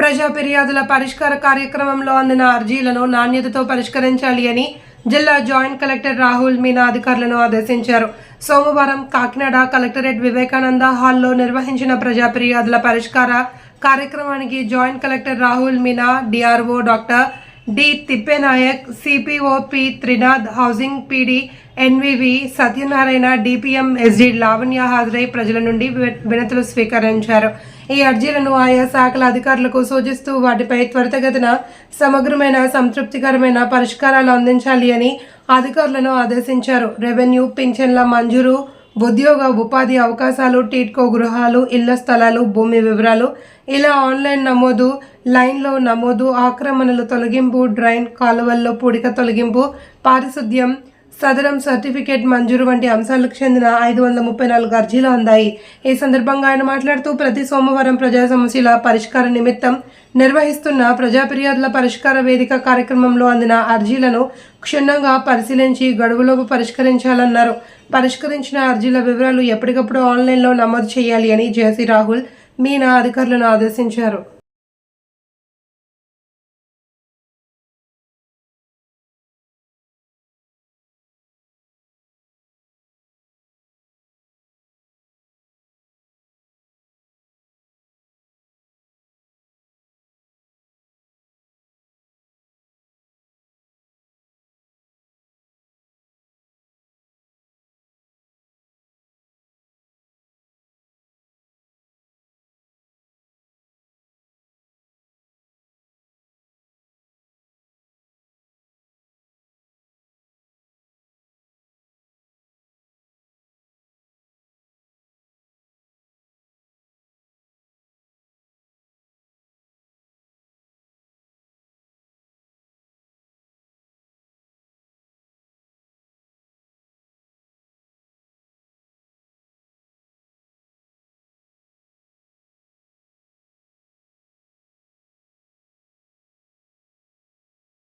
ప్రజా ఫిర్యాదుల పరిష్కార కార్యక్రమంలో అందిన అర్జీలను నాణ్యతతో పరిష్కరించాలి అని జిల్లా జాయింట్ కలెక్టర్ రాహుల్ మీనా అధికారులను ఆదేశించారు. సోమవారం కాకినాడ కలెక్టరేట్ వివేకానంద హాల్లో నిర్వహించిన ప్రజా ఫిర్యాదుల పరిష్కార కార్యక్రమానికి joint collector Rahul Meena DRO doctor D Thippenayak CPOP Trinath housing PD NVV Satyanarayana DPM SD Lavanya హాజరై ప్రజల నుండి వి- వినతులు స్వీకరించారు. ఈ అర్జీలను ఆయా శాఖల అధికారులకు సూచిస్తూ వాటిపై త్వరితగతిన సమగ్రమైన సంతృప్తికరమైన పరిష్కారాలు అందించాలి అని అధికారులను ఆదేశించారు. రెవెన్యూ పింఛన్ల మంజూరు ఉద్యోగ ఉపాధి అవకాశాలు టీట్కో గృహాలు ఇళ్ళ స్థలాలు భూమి వివరాలు ఇలా ఆన్లైన్ నమోదు లైన్లో నమోదు ఆక్రమణలు తొలగింపు డ్రైన్ కాలువల్లో పూడిక తొలగింపు పారిశుద్ధ్యం సదరం సర్టిఫికేట్ మంజూరు వంటి అంశాలకు చెందిన ఐదు వందల ముప్పై నాలుగు అర్జీలు అందాయి. ఈ సందర్భంగా ఆయన మాట్లాడుతూ ప్రతి సోమవారం ప్రజా సమస్యల పరిష్కార నిమిత్తం నిర్వహిస్తున్న ప్రజా ఫిర్యాదుల పరిష్కార వేదిక కార్యక్రమంలో అందిన అర్జీలను క్షుణ్ణంగా పరిశీలించి గడువులోపు పరిష్కరించాలన్నారు. పరిష్కరించిన అర్జీల వివరాలు ఎప్పటికప్పుడు ఆన్లైన్లో నమోదు చేయాలి అని జేసీ రాహుల్ మీనా అధికారులను ఆదేశించారు.